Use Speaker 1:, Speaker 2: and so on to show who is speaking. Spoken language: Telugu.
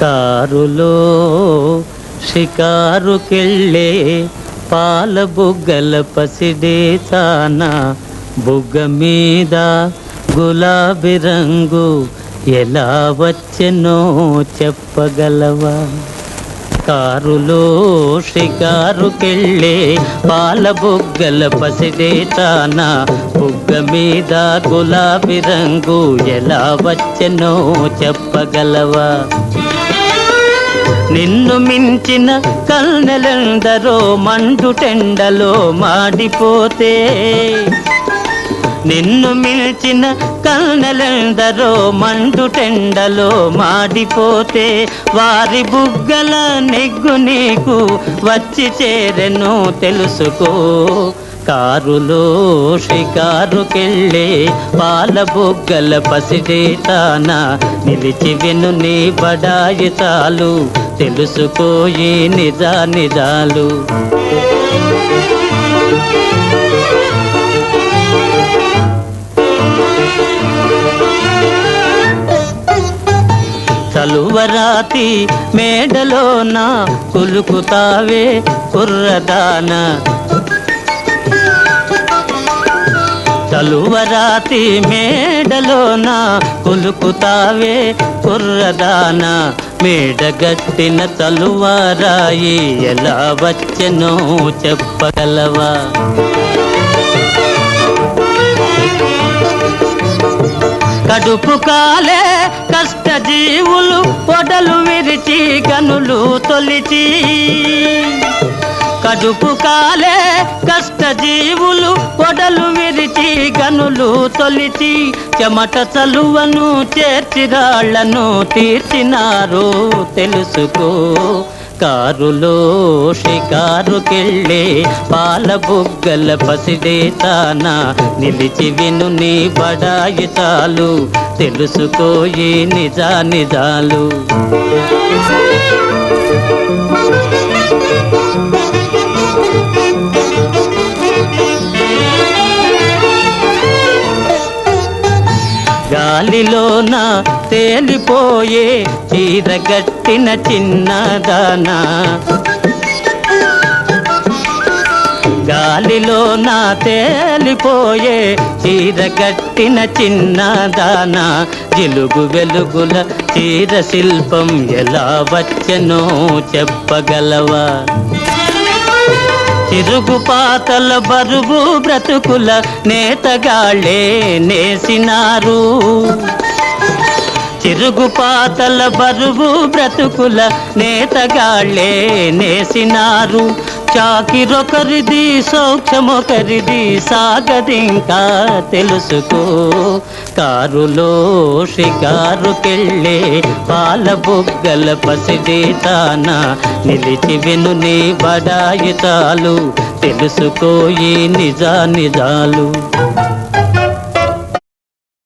Speaker 1: కారులో షికారుకెళ్ళే పాల బుగ్గల పసిడే తానా బుగ్గ మీద గులాబీ రంగు ఎలా వచ్చెనో చెప్పగలవా? కారులో షికారుకెళ్ళే పాల బుగ్గల పసిడే తానా బుగ్గ మీద గులాబీ రంగు ఎలా వచ్చెనో చెప్పగలవా? నిన్ను మించిన కల్నెలెందరో మండుటెండలో మాడిపోతే. నిన్ను మిల్చిన కల్నెలెందరో మండుటెండలో మాడిపోతే. వారి బుగ్గల నెగ్గు నీకు వచ్చి చేరెను తెలుసుకో. కారులో షికారుకెళ్ళే పాల బుగ్గల పసిడేతాన నిలిచి విను నీ బడాయి చాలు. తెలుసుకోయి నిజా నిజాలు. చలువరాతి మేడలోన కులుకుతావే కుర్రదాన. కలువరాతి మేడలోన కొలుకుతావే కుర్రదాన మేడగట్టిన తలువారాయి ఎలా వచ్చెనో చెప్పగలవా? కడుపు కాలే కష్ట జీవులు పొడలు విరిచి కనులు తొలిచి కడుపు కాలే కష్ట జీవులు పొడలు విరిచి గనులు తొలిచి చెమట చలువను చేర్చిరాళ్ళను తీర్చినారు తెలుసుకో. కారులో షికారుకెళ్ళే పాల బుగ్గల పసిడేతానా నిలిచి విను నీ బడాయి చాలు తెలుసుకోయి నిజా నిజాలు గాలిలోన తేలిపోయే చీరగట్టిన చిన్నదానా. గాలిలోన తేలిపోయే చీరగట్టిన చిన్నదానా. జిలుగు వెలుగుల చీర శిల్పం ఎలా వచ్చనో చెప్పగలవా? తిరుగు పాతల బరువు బ్రతుకుల నేతగాళ్ళే నేసినారు. చిరుగు పాతల బరువు బ్రతుకుల నేతగాళ్ళే నేసినారు. చాకిరొకరిది సౌఖ్యమొకరిది సాగదింకా తెలుసుకో. కారులో షికారుకెళ్ళే పాల బుగ్గల పసిడి తానా నిలిచి విను నీ బడాయి చాలు. తెలుసుకోయి నిజా నిజాలు